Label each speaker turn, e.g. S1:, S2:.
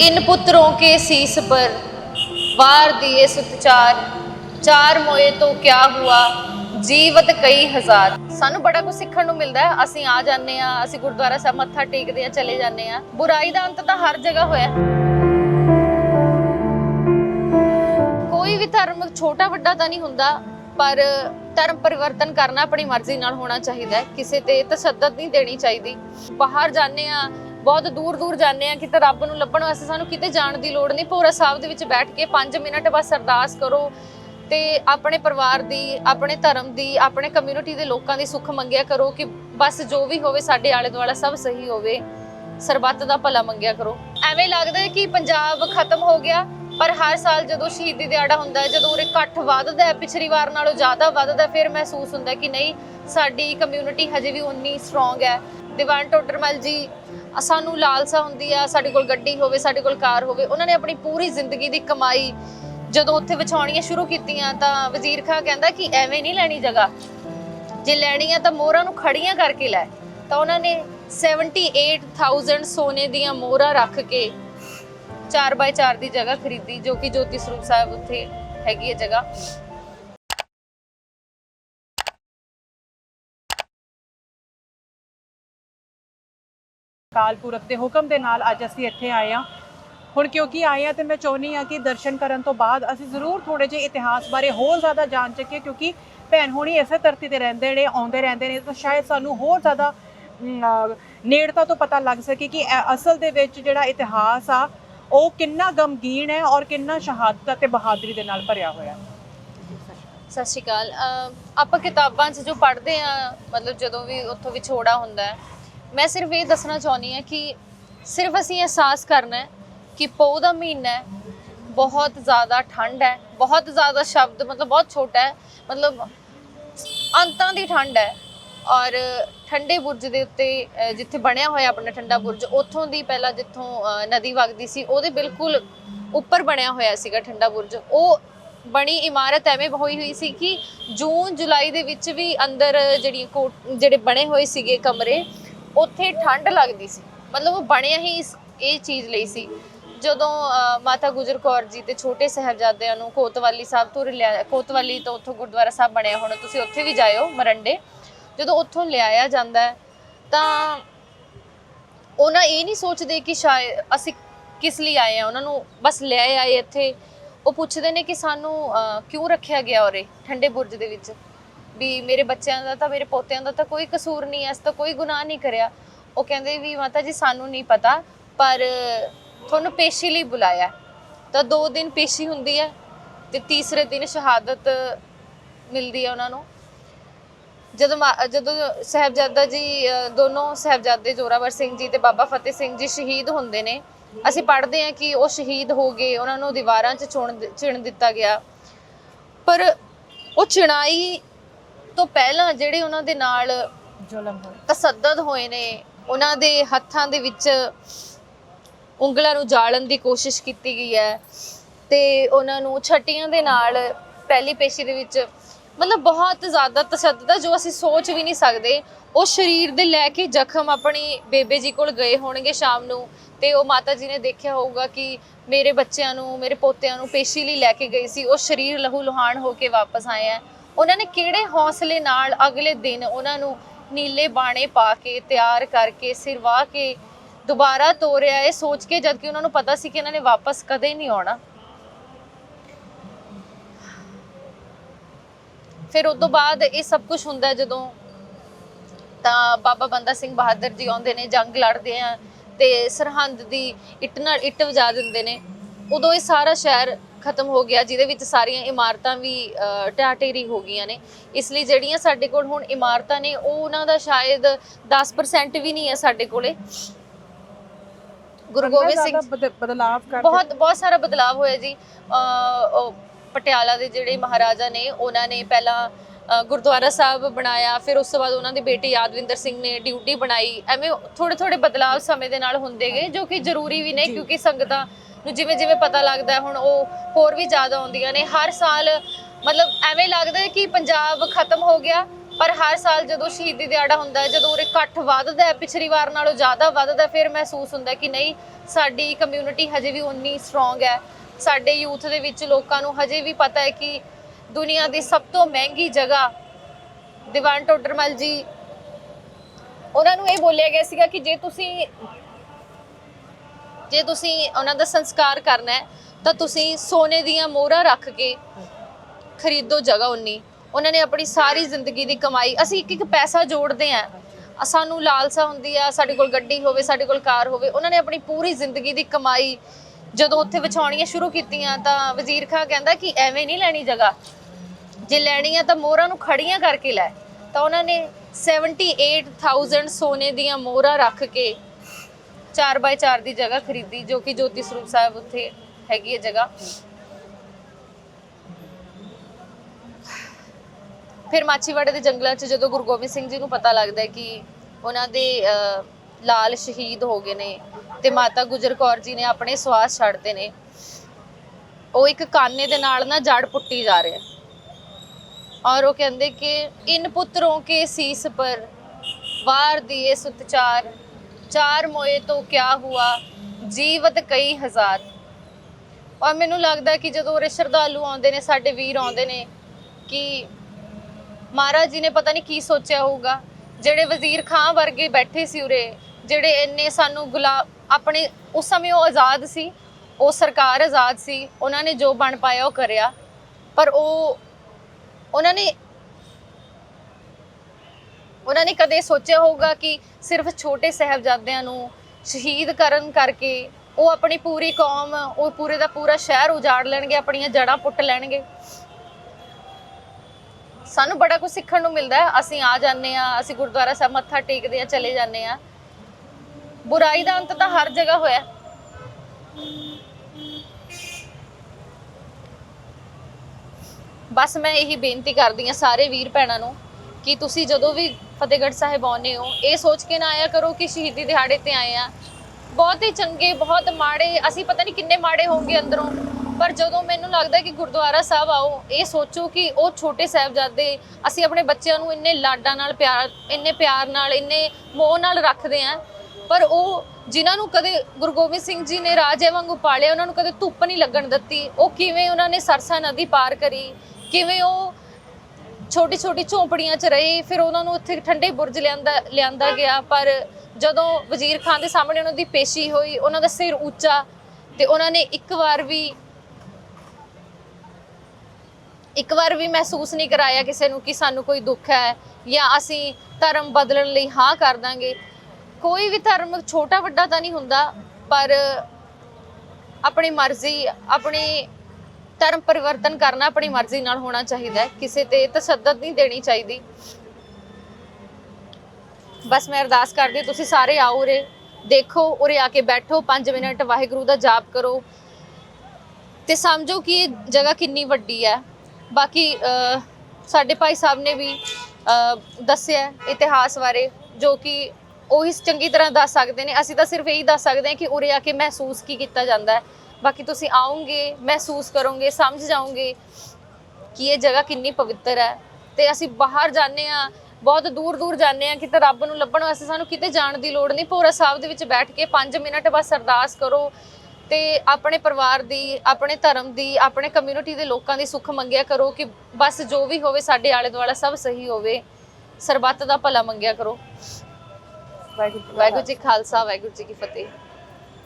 S1: इन पुत्रों के शीस पर वार दिए सुतचार ਚਾਰ ਮੋਏ ਤੋਂ ਕਿਆ ਹੁਆ ਜੀਵਤ ਕਈ ਹਜ਼ਾਰ ਸਾਨੂੰ ਬੜਾ ਕੁਝ ਸਿੱਖਣ ਨੂੰ ਮਿਲਦਾ ਹੈ ਅਸੀਂ ਆ ਜਾਂਦੇ ਆ ਅਸੀਂ ਗੁਰਦੁਆਰਾ ਸਾਹਿਬ ਮੱਥਾ ਟੇਕਦੇ ਆ ਚਲੇ ਜਾਂਦੇ ਆ ਬੁਰਾਈ ਦਾ ਅੰਤ ਤਾਂ ਹਰ ਜਗ੍ਹਾ ਹੋਇਆ ਹੈ। ਕੋਈ ਵੀ ਧਰਮ ਛੋਟਾ ਵੱਡਾ ਤਾਂ ਨਹੀਂ ਹੁੰਦਾ ਪਰ ਧਰਮ ਪਰਿਵਰਤਨ ਕਰਨਾ ਆਪਣੀ ਮਰਜ਼ੀ ਨਾਲ ਹੋਣਾ ਚਾਹੀਦਾ ਹੈ ਕਿਸੇ ਤੇ ਤਸ਼ੱਦਦ ਨਹੀਂ ਦੇਣੀ ਚਾਹੀਦੀ ਬਾਹਰ ਜਾਂਦੇ ਆ ਬਹੁਤ ਦੂਰ ਦੂਰ ਜਾਂਦੇ ਆ ਕਿਤੇ ਰੱਬ ਨੂੰ ਲੱਭਣ ਵਾਸਤੇ ਸਾਨੂੰ ਕਿਤੇ ਜਾਣ ਦੀ ਲੋੜ ਨਹੀਂ। ਭੋਰਾ ਸਾਹਿਬ ਦੇ ਵਿੱਚ ਬੈਠ ਕੇ 5 ਮਿੰਟ ਬਸ ਅਰਦਾਸ ਕਰੋ ਤੇ ਆਪਣੇ ਪਰਿਵਾਰ ਦੀ, ਆਪਣੇ ਧਰਮ ਦੀ, ਆਪਣੇ ਕਮਿਊਨਿਟੀ ਦੇ ਲੋਕਾਂ ਦੀ ਸੁੱਖ ਮੰਗਿਆ ਕਰੋ ਕਿ ਬਸ ਜੋ ਵੀ ਹੋਵੇ ਸਾਡੇ ਆਲੇ ਦੁਆਲੇ ਸਭ ਸਹੀ ਹੋਵੇ। ਸਰਬੱਤ ਦਾ ਭਲਾ ਮੰਗਿਆ ਕਰੋ। ਐਵੇਂ ਲੱਗਦਾ ਹੈ ਕਿ ਪੰਜਾਬ ਖਤਮ ਹੋ ਗਿਆ। ਪਰ ਹਰ ਸਾਲ ਜਦੋਂ ਸ਼ਹੀਦੀ ਦਿਹਾੜਾ ਹੁੰਦਾ ਹੈ, ਜਦੋਂ ਉਰੇ ਇਕੱਠ ਵੱਧਦਾ ਹੈ, ਪਿਛਲੀ ਵਾਰ ਨਾਲੋਂ ਜ਼ਿਆਦਾ ਵੱਧਦਾ ਫਿਰ ਮਹਿਸੂਸ ਹੁੰਦਾ ਕਿ ਨਹੀਂ, ਸਾਡੀ ਕਮਿਊਨਿਟੀ ਹਜੇ ਵੀ ਉਨੀ ਸਟਰੋਂਗ ਹੈ। ਦੀਵਾਨ ਟੋਡਰਮਲ ਜੀ, ਸਾਨੂੰ ਲਾਲਸਾ ਹੁੰਦੀ ਆ ਸਾਡੇ ਕੋਲ ਗੱਡੀ ਹੋਵੇ, ਸਾਡੇ ਕੋਲ ਕਾਰ ਹੋਵੇ, ਉਹਨਾਂ ਨੇ ਆਪਣੀ ਪੂਰੀ ਜ਼ਿੰਦਗੀ ਦੀ ਕਮਾਈ ਜਦੋਂ ਉੱਥੇ ਵਿਛਾਉਣੀਆਂ ਸ਼ੁਰੂ ਕੀਤੀਆਂ, ਤਾਂ ਵਜ਼ੀਰ ਖਾਂ ਕਹਿੰਦਾ ਕਿ ਐਵੇਂ ਨਹੀਂ ਲੈਣੀ ਜਗ੍ਹਾ। ਜੇ ਲੈਣੀ ਆ ਤਾਂ ਮੋਹਰਾਂ ਨੂੰ ਖੜੀਆਂ ਕਰਕੇ ਲੈ। ਤਾਂ ਉਹਨਾਂ ਨੇ 78000 ਸੋਨੇ ਦੀਆਂ ਮੋਹਰਾਂ ਰੱਖ ਕੇ 4x4 ਦੀ ਜਗ੍ਹਾ ਖਰੀਦੀ, ਜੋ ਕਿ ਜੋਤੀ ਸਰੂਪ ਸਾਹਿਬ ਉੱਥੇ ਹੈਗੀ ਹੈ ਜਗ੍ਹਾ।
S2: ਅਕਾਲ ਪੁਰਖ ਦੇ ਹੁਕਮ ਦੇ ਨਾਲ ਅੱਜ ਅਸੀਂ ਇੱਥੇ ਆਏ ਹਾਂ। ਹੁਣ ਕਿਉਂਕਿ ਆਏ ਹਾਂ ਤੇ ਮੈਂ ਚਾਹੁੰਦੀ ਹਾਂ ਕਿ ਦਰਸ਼ਨ ਕਰਨ ਤੋਂ ਬਾਅਦ ਅਸੀਂ ਜ਼ਰੂਰ ਥੋੜੇ ਜਿਹੇ ਇਤਿਹਾਸ ਬਾਰੇ ਹੋਰ ਜ਼ਿਆਦਾ ਜਾਣ ਸਕੀਏ ਕਿਉਂਕਿ ਭੈਣ ਹੋਣੀ ਇਸੇ ਧਰਤੀ ਤੇ ਰਹਿੰਦੇ ਨੇ, ਆਉਂਦੇ ਰਹਿੰਦੇ ਨੇ, ਤਾਂ ਸ਼ਾਇਦ ਸਾਨੂੰ ਹੋਰ ਜ਼ਿਆਦਾ ਨੇੜਤਾ ਤੋਂ ਪਤਾ ਲੱਗ ਸਕੇ ਕਿ ਅਸਲ ਦੇ ਵਿੱਚ ਜਿਹੜਾ ਇਤਿਹਾਸ ਆ ਉਹ ਕਿੰਨਾ ਗਮਗੀਨ ਹੈ ਔਰ ਕਿੰਨਾ ਸ਼ਹਾਦਤ ਅਤੇ ਬਹਾਦਰੀ ਦੇ ਨਾਲ ਭਰਿਆ ਹੋਇਆ ਹੈ।
S1: ਸਤਿ ਸ਼੍ਰੀ ਅਕਾਲ। ਆਪਾਂ ਕਿਤਾਬਾਂ 'ਚ ਜੋ ਪੜ੍ਹਦੇ ਆ ਮਤਲਬ ਜਦੋਂ ਵੀ ਉੱਥੋਂ ਵਿਛੋੜਾ ਹੁੰਦਾ ਹੈ, ਮੈਂ ਸਿਰਫ ਇਹ ਦੱਸਣਾ ਚਾਹੁੰਦੀ ਹਾਂ ਕਿ ਸਿਰਫ ਅਸੀਂ ਅਹਿਸਾਸ ਕਰਨਾ ਹੈ ਕਿ ਪੋਹ ਦਾ ਮਹੀਨਾ ਹੈ, ਬਹੁਤ ਜ਼ਿਆਦਾ ਠੰਡ ਹੈ, ਬਹੁਤ ਜ਼ਿਆਦਾ ਸ਼ਬਦ ਮਤਲਬ ਬਹੁਤ ਛੋਟਾ ਹੈ, ਮਤਲਬ ਅੰਤਾਂ ਦੀ ਠੰਡ ਹੈ। ਔਰ ਠੰਡੇ ਬੁਰਜ ਦੇ ਉੱਤੇ ਜਿੱਥੇ ਬਣਿਆ ਹੋਇਆ ਆਪਣਾ ਠੰਡਾ ਬੁਰਜ, ਉੱਥੋਂ ਦੀ ਪਹਿਲਾਂ ਜਿੱਥੋਂ ਨਦੀ ਵਗਦੀ ਸੀ, ਉਹਦੇ ਬਿਲਕੁਲ ਉੱਪਰ ਬਣਿਆ ਹੋਇਆ ਸੀਗਾ ਠੰਡਾ ਬੁਰਜ। ਉਹ ਬਣੀ ਇਮਾਰਤ ਐਵੇਂ ਹੋਈ ਹੋਈ ਸੀ ਕਿ ਜੂਨ, ਜੁਲਾਈ ਦੇ ਵਿੱਚ ਵੀ ਅੰਦਰ ਜਿਹੜੀ ਕੋਠ- ਜਿਹੜੇ ਬਣੇ ਹੋਏ ਸੀਗੇ ਕਮਰੇ, ਉੱਥੇ ਠੰਡ ਲੱਗਦੀ ਸੀ। ਮਤਲਬ ਉਹ ਬਣਿਆ ਹੀ ਇਸ- ਇਹ ਚੀਜ਼ ਲਈ ਸੀ। ਜਦੋਂ ਮਾਤਾ ਗੁਜਰ ਕੌਰ ਜੀ ਤੇ ਛੋਟੇ ਸਾਹਿਬਜ਼ਾਦਿਆਂ ਨੂੰ ਕੋਤਵਾਲੀ ਸਾਹਿਬ ਤੋਂ ਲਿਆ ਕੋਤਵਾਲੀ ਤੋਂ ਉੱਥੋਂ ਗੁਰਦੁਆਰਾ ਸਾਹਿਬ ਬਣਿਆ ਹੋਣਾ, ਤੁਸੀਂ ਉੱਥੇ ਵੀ ਜਾਇਓ, ਮਰੰਡੇ। ਜਦੋਂ ਉੱਥੋਂ ਲਿਆਇਆ ਜਾਂਦਾ ਹੈ, ਤਾਂ ਉਹਨਾਂ ਇਹ ਨਹੀਂ ਸੋਚਦੇ ਕਿ ਸ਼ਾਇਦ ਅਸੀਂ ਕਿਸ ਲਈ ਆਏ ਆ ਉਹਨਾਂ ਨੂੰ ਬਸ ਲੈ ਆਏ ਇੱਥੇ। ਉਹ ਪੁੱਛਦੇ ਨੇ ਕਿ ਸਾਨੂੰ ਕਿਉਂ ਰੱਖਿਆ ਗਿਆ ਉਰੇ, ਠੰਡੇ ਬੁਰਜ ਦੇ ਵਿੱਚ? ਵੀ ਮੇਰੇ ਬੱਚਿਆਂ ਦਾ ਤਾਂ, ਮੇਰੇ ਪੋਤਿਆਂ ਦਾ ਤਾਂ ਕੋਈ ਕਸੂਰ ਨਹੀਂ ਐ ਅਸੀਂ ਤਾਂ ਕੋਈ ਗੁਨਾਹ ਨਹੀਂ ਕਰਿਆ। ਉਹ ਕਹਿੰਦੇ ਵੀ ਮਾਤਾ ਜੀ, ਸਾਨੂੰ ਨਹੀਂ ਪਤਾ, ਪਰ ਤੁਹਾਨੂੰ ਪੇਸ਼ੀ ਲਈ ਬੁਲਾਇਆ ਤਾਂ ਦੋ ਦਿਨ ਪੇਸ਼ੀ ਹੁੰਦੀ ਹੈ ਤੇ ਤੀਸਰੇ ਦਿਨ ਸ਼ਹਾਦਤ ਮਿਲਦੀ ਹੈ ਉਹਨਾਂ ਨੂੰ। ਜਦੋਂ ਜਦੋਂ ਸਾਹਿਬਜ਼ਾਦਾ ਜੀ ਦੋਨੋਂ ਸਾਹਿਬਜ਼ਾਦੇ ਜੋਰਾਵਰ ਸਿੰਘ ਜੀ ਤੇ ਬਾਬਾ ਫਤਿਹ ਸਿੰਘ ਜੀ ਸ਼ਹੀਦ ਹੁੰਦੇ ਨੇ ਅਸੀਂ ਪੜ੍ਹਦੇ ਹਾਂ ਕਿ ਉਹ ਸ਼ਹੀਦ ਹੋ ਗਏ ਉਹਨਾਂ ਨੂੰ ਦੀਵਾਰਾਂ 'ਚ ਚੁਣ ਚਿਣ ਦਿੱਤਾ ਗਿਆ। ਪਰ ਉਹ ਚਿਣਾਈ ਤੋਂ ਪਹਿਲਾਂ ਜਿਹੜੇ ਉਹਨਾਂ ਦੇ ਨਾਲ
S2: ਜ਼ੁਲਮ ਹੋਇਆ
S1: ਤਸੱਦਦ ਹੋਏ ਨੇ ਉਹਨਾਂ ਦੇ ਹੱਥਾਂ ਦੇ ਵਿੱਚ ਉਂਗਲਾਂ ਨੂੰ ਜਾਲਣ ਦੀ ਕੋਸ਼ਿਸ਼ ਕੀਤੀ ਗਈ ਹੈ ਤੇ ਉਹਨਾਂ ਨੂੰ ਛਟੀਆਂ ਦੇ ਨਾਲ ਪਹਿਲੀ ਪੇਸ਼ੀ ਦੇ ਵਿੱਚ ਮਤਲਬ ਬਹੁਤ ਜ਼ਿਆਦਾ ਤਸ਼ੱਦਦ ਆ ਜੋ ਅਸੀਂ ਸੋਚ ਵੀ ਨਹੀਂ ਸਕਦੇ। ਉਹ ਸਰੀਰ ਦੇ ਲੈ ਕੇ ਜ਼ਖਮ ਆਪਣੀ ਬੇਬੇ ਜੀ ਕੋਲ ਗਏ ਹੋਣਗੇ ਸ਼ਾਮ ਨੂੰ ਤੇ ਉਹ ਮਾਤਾ ਜੀ ਨੇ ਦੇਖਿਆ ਹੋਊਗਾ ਕਿ ਮੇਰੇ ਬੱਚਿਆਂ ਨੂੰ, ਮੇਰੇ ਪੋਤਿਆਂ ਨੂੰ ਪੇਸ਼ੀ ਲਈ ਲੈ ਕੇ ਗਈ ਸੀ। ਉਹ ਸਰੀਰ ਲਹੂ ਲੁਹਾਨ ਹੋ ਕੇ ਵਾਪਸ ਆਏ ਆ। ਉਹਨਾਂ ਨੇ ਕਿਹੜੇ ਹੌਸਲੇ ਨਾਲ ਅਗਲੇ ਦਿਨ ਉਹਨਾਂ ਨੂੰ ਨੀਲੇ ਬਾਣੇ ਪਾ ਕੇ, ਤਿਆਰ ਕਰਕੇ, ਸਿਰਵਾ ਕੇ ਦੁਬਾਰਾ ਤੋਰਿਆ, ਇਹ ਸੋਚ ਕੇ ਜਦ ਕਿ ਉਹਨਾਂ ਨੂੰ ਪਤਾ ਸੀ ਕਿ ਇਹਨਾਂ ਨੇ ਵਾਪਸ ਕਦੇ ਨਹੀਂ ਆਉਣਾ। ਫਿਰ ਉਸ ਤੋਂ ਬਾਅਦ ਇਹ ਸਭ ਕੁਝ ਹੁੰਦਾ ਜਦੋਂ ਤਾਂ ਬਾਬਾ ਬੰਦਾ ਸਿੰਘ ਬਹਾਦਰ ਜੀ ਆਉਂਦੇ ਨੇ ਜੰਗ ਲੜਦੇ ਆ ਤੇ ਸਰਹੰਦ ਦੀ ਇੱਟ ਨਾਲ ਇੱਟ ਵਜਾ ਦਿੰਦੇ ਨੇ। ਉਦੋਂ ਇਹ ਸਾਰਾ ਸ਼ਹਿਰ ਖਤਮ ਹੋ ਗਿਆ ਜਿਹਦੇ ਵਿੱਚ ਸਾਰੀਆਂ ਇਮਾਰਤਾਂ ਵੀ ਢੇਰੀ ਹੋ ਗਈਆਂ ਨੇ। ਇਸ ਲਈ ਜਿਹੜੀਆਂ ਸਾਡੇ ਕੋਲ ਹੁਣ ਇਮਾਰਤਾਂ ਨੇ ਉਹ ਉਹਨਾਂ ਦਾ ਸ਼ਾਇਦ 10% ਵੀ ਨਹੀਂ ਹੈ ਸਾਡੇ ਕੋਲੇ। ਗੁਰੂ ਗੋਬਿੰਦ ਸਿੰਘ
S2: ਜ਼ਿਆਦਾ ਬਦ- ਬਦਲਾਵ ਕਰ
S1: ਬਹੁਤ ਬਹੁਤ ਸਾਰਾ ਬਦਲਾਅ ਹੋਇਆ ਜੀ। ਪਟਿਆਲਾ ਦੇ ਜਿਹੜੇ ਮਹਾਰਾਜਾ ਨੇ ਉਹਨਾਂ ਨੇ ਪਹਿਲਾਂ ਗੁਰਦੁਆਰਾ ਸਾਹਿਬ ਬਣਾਇਆ ਫਿਰ ਉਸ ਤੋਂ ਬਾਅਦ ਉਹਨਾਂ ਦੇ ਬੇਟੇ ਯਾਦਵਿੰਦਰ ਸਿੰਘ ਨੇ ਡਿਊਟੀ ਬਣਾਈ। ਐਵੇਂ ਥੋੜੇ ਥੋੜੇ ਬਦਲਾਅ ਸਮੇਂ ਦੇ ਨਾਲ ਹੁੰਦੇ ਗਏ ਜੋ ਕਿ ਜ਼ਰੂਰੀ ਵੀ ਨੇ ਕਿਉਂਕਿ ਸੰਗਤਾਂ ਨੂੰ ਜਿਵੇਂ ਜਿਵੇਂ ਪਤਾ ਲੱਗਦਾ ਹੁਣ ਉਹ ਹੋਰ ਵੀ ਜ਼ਿਆਦਾ ਆਉਂਦੀਆਂ ਨੇ। ਹਰ ਸਾਲ ਮਤਲਬ ਐਵੇਂ ਲੱਗਦਾ ਕਿ ਪੰਜਾਬ ਖਤਮ ਹੋ ਗਿਆ ਪਰ ਹਰ ਸਾਲ ਜਦੋਂ ਸ਼ਹੀਦੀ ਦਿਹਾੜਾ ਹੁੰਦਾ ਹੈ ਜਦੋਂ ਉਰੇ ਇਕੱਠ ਵੱਧਦਾ ਹੈ ਪਿਛਲੀ ਵਾਰ ਨਾਲੋਂ ਜ਼ਿਆਦਾ ਵੱਧਦਾ ਫਿਰ ਮਹਿਸੂਸ ਹੁੰਦਾ ਕਿ ਨਹੀਂ ਸਾਡੀ ਕਮਿਊਨਿਟੀ ਹਜੇ ਵੀ ਉਨੀ ਸਟਰੋਂਗ ਹੈ। ਸਾਡੇ ਯੂਥ ਦੇ ਵਿੱਚ ਲੋਕਾਂ ਨੂੰ ਹਜੇ ਵੀ ਪਤਾ ਹੈ ਕਿ ਦੁਨੀਆ ਦੀ ਸਭ ਤੋਂ ਮਹਿੰਗੀ ਜਗ੍ਹਾ ਦੀਵਾਨ ਟੋਡਰਮਲ ਜੀ, ਉਹਨਾਂ ਨੂੰ ਇਹ ਬੋਲਿਆ ਗਿਆ ਸੀਗਾ ਕਿ ਜੇ ਤੁਸੀਂ ਜੇ ਤੁਸੀਂ ਉਹਨਾਂ ਦਾ ਸੰਸਕਾਰ ਕਰਨਾ ਹੈ, ਤਾਂ ਤੁਸੀਂ ਸੋਨੇ ਦੀਆਂ ਮੋਹਰਾਂ ਰੱਖ ਕੇ ਖਰੀਦੋ ਜਗ੍ਹਾ ਉਨੀ। ਉਹਨਾਂ ਨੇ ਆਪਣੀ ਸਾਰੀ ਜ਼ਿੰਦਗੀ ਦੀ ਕਮਾਈ, ਅਸੀਂ ਇੱਕ ਇੱਕ ਪੈਸਾ ਜੋੜਦੇ ਆਂ ਸਾਨੂੰ ਲਾਲਸਾ ਹੁੰਦੀ ਆ ਸਾਡੇ ਕੋਲ ਗੱਡੀ ਹੋਵੇ, ਸਾਡੇ ਕੋਲ ਕਾਰ ਹੋਵੇ, ਉਹਨਾਂ ਨੇ ਆਪਣੀ ਪੂਰੀ ਜ਼ਿੰਦਗੀ ਦੀ ਕਮਾਈ ਜਦੋਂ ਉੱਥੇ ਵਿਛਾਉਣੀਆਂ ਸ਼ੁਰੂ ਕੀਤੀਆਂ ਤਾਂ ਵਜ਼ੀਰ ਖਾਂ ਕਹਿੰਦਾ ਕਿ ਐਵੇਂ ਨਹੀਂ ਲੈਣੀ ਜਗ੍ਹਾ। ਜੇ ਲੈਣੀ ਆ ਤਾਂ ਮੋਹਰਾਂ ਨੂੰ ਖੜੀਆਂ ਕਰਕੇ ਲੈ। ਤਾਂ ਉਹਨਾਂ ਨੇ 78000 ਸੋਨੇ ਦੀਆਂ ਮੋਹਰਾਂ ਰੱਖ ਕੇ 4x4 ਦੀ ਜਗ੍ਹਾ ਖਰੀਦੀ ਜੋ ਕਿ ਜੋਤੀ ਸਰੂਪ ਸਾਹਿਬ ਉੱਥੇ ਹੈਗੀ ਹੈ ਜਗ੍ਹਾ। ਫਿਰ ਮਾਚੀਵਾੜੇ ਦੇ ਜੰਗਲਾਂ 'ਚ ਜਦੋਂ ਗੁਰੂ ਗੋਬਿੰਦ ਸਿੰਘ ਜੀ ਨੂੰ ਪਤਾ ਲੱਗਦਾ ਕਿ ਉਹਨਾਂ ਦੇ ਅਹ, ਲਾਲ ਸ਼ਹੀਦ ਹੋ ਗਏ ਨੇ ਤੇ ਮਾਤਾ ਗੁਜਰ ਕੌਰ ਜੀ ਨੇ ਆਪਣੇ ਸਵਾਸ ਛੱਡਦੇ ਨੇ। ਉਹ ਇੱਕ ਕਾਨੇ ਦੇ ਨਾਲ ਨਾ ਜੜ ਪੁੱਟੀ ਜਾ ਰਹੇ। ਔਰ ਉਹ ਕਹਿੰਦੇ ਕਿ ਇਨ ਪੁੱਤਰੋਂ ਕੇ ਸੀਸ ਪਰ? ਵਾਰ ਦਿਏ ਸੁਤਚਾਰ। ਚਾਰ ਮੋਏ ਤੋਂ ਕਿਆ ਹੁਆ? ਜੀਵਤ ਕਈ ਹਜ਼ਾਰ। ਔਰ ਮੈਨੂੰ ਲੱਗਦਾ ਕਿ ਜਦੋਂ ਉਰੇ ਸ਼ਰਧਾਲੂ ਆਉਂਦੇ ਨੇ, ਸਾਡੇ ਵੀਰ ਆਉਂਦੇ ਨੇ, ਕਿ ਮਹਾਰਾਜ ਜੀ ਨੇ ਪਤਾ ਨਹੀਂ ਕੀ ਸੋਚਿਆ ਹੋਊਗਾ। ਜਿਹੜੇ ਵਜ਼ੀਰ ਖਾਂ ਵਰਗੇ ਬੈਠੇ ਸੀ ਉਰੇ ਜਿਹੜੇ ਇੰਨੇ ਸਾਨੂੰ ਗੁਲਾ, ਆਪਣੇ ਉਸ ਸਮੇਂ ਉਹ ਆਜ਼ਾਦ ਸੀ, ਉਹ ਸਰਕਾਰ ਆਜ਼ਾਦ ਸੀ, ਉਹਨਾਂ ਨੇ ਜੋ ਬਣ ਪਾਇਆ ਉਹ ਕਰਿਆ। ਪਰ ਉਹ, ਉਹਨਾਂ ਨੇ ਉਹਨਾਂ ਨੇ ਕਦੇ ਸੋਚਿਆ ਹੋਊਗਾ ਕਿ ਸਿਰਫ ਛੋਟੇ ਸਹਿਬਜ਼ਾਦਿਆਂ ਨੂੰ ਸ਼ਹੀਦ ਕਰਨ ਕਰਕੇ ਉਹ ਆਪਣੀ ਪੂਰੀ ਕੌਮ, ਉਹ ਪੂਰੇ ਦਾ ਪੂਰਾ ਸ਼ਹਿਰ ਉਜਾੜ ਲੈਣਗੇ, ਆਪਣੀਆਂ ਜੜ੍ਹਾਂ ਪੁੱਟ ਲੈਣਗੇ। ਸਾਨੂੰ ਬੜਾ ਕੁਝ ਸਿੱਖਣ ਨੂੰ ਮਿਲਦਾ ਅਸੀਂ ਆ ਜਾਂਦੇ ਆ ਅਸੀਂ ਗੁਰਦੁਆਰਾ ਸਾਹਿਬ ਮੱਥਾ ਟੇਕਦੇ ਆ ਚਲੇ ਜਾਂਦੇ ਆ ਬੁਰਾਈ ਦਾ ਅੰਤ ਤਾਂ ਹਰ ਜਗ੍ਹਾ ਹੋਇਆ। ਬਸ ਮੈਂ ਇਹੀ ਬੇਨਤੀ ਕਰਦੀ ਆ ਸਾਰੇ ਵੀਰ ਭੈਣਾਂ ਨੂੰ ਕਿ ਤੁਸੀਂ ਜਦੋਂ ਵੀ ਫਤਿਹਗੜ੍ਹ ਸਾਹਿਬ ਆਉਂਦੇ ਹੋ, ਇਹ ਸੋਚ ਕੇ ਨਾ ਆਇਆ ਕਰੋ ਕਿ ਸ਼ਹੀਦੀ ਦਿਹਾੜੇ ਤੇ ਆਏ ਆ। ਬਹੁਤ ਹੀ ਚੰਗੇ, ਬਹੁਤ ਮਾੜੇ, ਅਸੀਂ ਪਤਾ ਨਹੀਂ ਕਿੰਨੇ ਮਾੜੇ ਹੋਣਗੇ ਅੰਦਰੋਂ, ਪਰ ਜਦੋਂ ਮੈਨੂੰ ਲੱਗਦਾ ਕਿ ਗੁਰਦੁਆਰਾ ਸਾਹਿਬ ਆਓ, ਇਹ ਸੋਚੋ ਕਿ ਉਹ ਛੋਟੇ ਸਾਹਿਬਜ਼ਾਦੇ ਅਸੀਂ ਆਪਣੇ ਬੱਚਿਆਂ ਨੂੰ ਇੰਨੇ ਲਾਡਾਂ ਨਾਲ ਪਿਆਰ, ਇੰਨੇ ਪਿਆਰ ਨਾਲ, ਇੰਨੇ ਮੋਹ ਨਾਲ ਰੱਖਦੇ ਆ ਪਰ ਉਹ ਜਿਨ੍ਹਾਂ ਨੂੰ ਕਦੇ ਗੁਰੂ ਗੋਬਿੰਦ ਸਿੰਘ ਜੀ ਨੇ ਰਾਜੇ ਵਾਂਗੂ ਪਾਲਿਆ, ਉਹਨਾਂ ਨੂੰ ਕਦੇ ਧੁੱਪ ਨਹੀਂ ਲੱਗਣ ਦਿੱਤੀ। ਉਹ ਕਿਵੇਂ ਉਹਨਾਂ ਨੇ ਸਰਸਾ ਨਦੀ ਪਾਰ ਕਰੀ, ਕਿਵੇਂ ਉਹ ਛੋਟੀ ਛੋਟੀ ਝੌਂਪੜੀਆਂ 'ਚ ਰਹੇ, ਫਿਰ ਉਹਨਾਂ ਨੂੰ ਉੱਥੇ ਠੰਡੇ ਬੁਰਜ ਲਿਆਂਦਾ ਲਿਆਂਦਾ ਗਿਆ। ਪਰ ਜਦੋਂ ਵਜ਼ੀਰ ਖਾਨ ਦੇ ਸਾਹਮਣੇ ਉਹਨਾਂ ਦੀ ਪੇਸ਼ੀ ਹੋਈ, ਉਹਨਾਂ ਦਾ ਸਿਰ ਉੱਚਾ ਤੇ ਉਹਨਾਂ ਨੇ ਇੱਕ ਵਾਰ ਵੀ ਇੱਕ ਵਾਰ ਵੀ ਮਹਿਸੂਸ ਨਹੀਂ ਕਰਾਇਆ ਕਿਸੇ ਨੂੰ ਕਿ ਸਾਨੂੰ ਕੋਈ ਦੁੱਖ ਹੈ ਜਾਂ ਅਸੀਂ ਧਰਮ ਬਦਲਣ ਲਈ ਹਾਂ ਕਰ ਦਾਂਗੇ। ਕੋਈ ਵੀ ਧਰਮ ਛੋਟਾ ਵੱਡਾ ਤਾਂ ਨਹੀਂ ਹੁੰਦਾ, ਪਰ ਆਪਣੀ ਮਰਜ਼ੀ, ਆਪਣੇ ਧਰਮ ਪਰਿਵਰਤਨ ਕਰਨਾ ਆਪਣੀ ਮਰਜ਼ੀ ਨਾਲ ਹੋਣਾ ਚਾਹੀਦਾ ਕਿਸੇ ਤੇ ਤਸ਼ੱਦਦ ਨਹੀਂ ਦੇਣੀ ਚਾਹੀਦੀ। ਬਸ ਮੈਂ ਅਰਦਾਸ ਕਰਦੀ ਤੁਸੀਂ ਸਾਰੇ ਆਓ ਉਰੇ, ਦੇਖੋ, ਉਰੇ ਆ ਕੇ ਬੈਠੋ 5 ਮਿੰਟ, ਵਾਹਿਗੁਰੂ ਦਾ ਜਾਪ ਕਰੋ। ਤੇ ਸਮਝੋ ਕਿ ਇਹ ਜਗ੍ਹਾ ਕਿੰਨੀ ਵੱਡੀ ਹੈ। ਬਾਕੀ ਸਾਡੇ ਭਾਈ ਸਾਹਿਬ ਨੇ ਵੀ ਦੱਸਿਆ ਇਤਿਹਾਸ ਬਾਰੇ, ਜੋ ਕਿ ਉਹੀ ਚੰਗੀ ਤਰ੍ਹਾਂ ਦੱਸ ਸਕਦੇ ਨੇ। ਅਸੀਂ ਤਾਂ ਸਿਰਫ ਇਹੀ ਦੱਸ ਸਕਦੇ ਹਾਂ ਕਿ ਉਰੇ ਆ ਕੇ ਮਹਿਸੂਸ ਕੀ ਕੀਤਾ ਜਾਂਦਾ ਹੈ। ਬਾਕੀ ਤੁਸੀਂ ਆਓਗੇ, ਮਹਿਸੂਸ ਕਰੋਗੇ, ਸਮਝ ਜਾਓਗੇ ਕਿ ਇਹ ਜਗ੍ਹਾ ਕਿੰਨੀ ਪਵਿੱਤਰ ਹੈ। ਤੇ ਅਸੀਂ ਬਾਹਰ ਜਾਂਦੇ ਆ ਬਹੁਤ ਦੂਰ ਦੂਰ ਜਾਂਦੇ ਆ ਕਿਤੇ ਰੱਬ ਨੂੰ ਲੱਭਣ ਵਾਸਤੇ ਸਾਨੂੰ ਕਿਤੇ ਜਾਣ ਦੀ ਲੋੜ ਨਹੀਂ। ਭੋਰਾ ਸਾਹਿਬ ਦੇ ਵਿੱਚ ਬੈਠ ਕੇ 5 ਮਿੰਟ ਬਸ ਅਰਦਾਸ ਕਰੋ ਤੇ ਆਪਣੇ ਪਰਿਵਾਰ ਦੀ, ਆਪਣੇ ਧਰਮ ਦੀ, ਆਪਣੇ ਕਮਿਊਨਿਟੀ ਦੇ ਲੋਕਾਂ ਦੀ ਸੁੱਖ ਮੰਗਿਆ ਕਰੋ ਕਿ ਬਸ ਜੋ ਵੀ ਹੋਵੇ, ਸਾਡੇ ਆਲੇ ਦੁਆਲੇ ਸਭ ਸਹੀ ਹੋਵੇ। ਸਰਬੱਤ ਦਾ ਭਲਾ ਮੰਗਿਆ ਕਰੋ।
S2: ਵਾਹਿਗੁਰੂ ਜੀ ਕਾ
S1: ਵਾਹਿਗੁਰੂ ਜੀ ਖਾਲਸਾ। ਵਾਹਿਗੁਰੂ ਜੀ ਕੀ ਫਤਿਹ।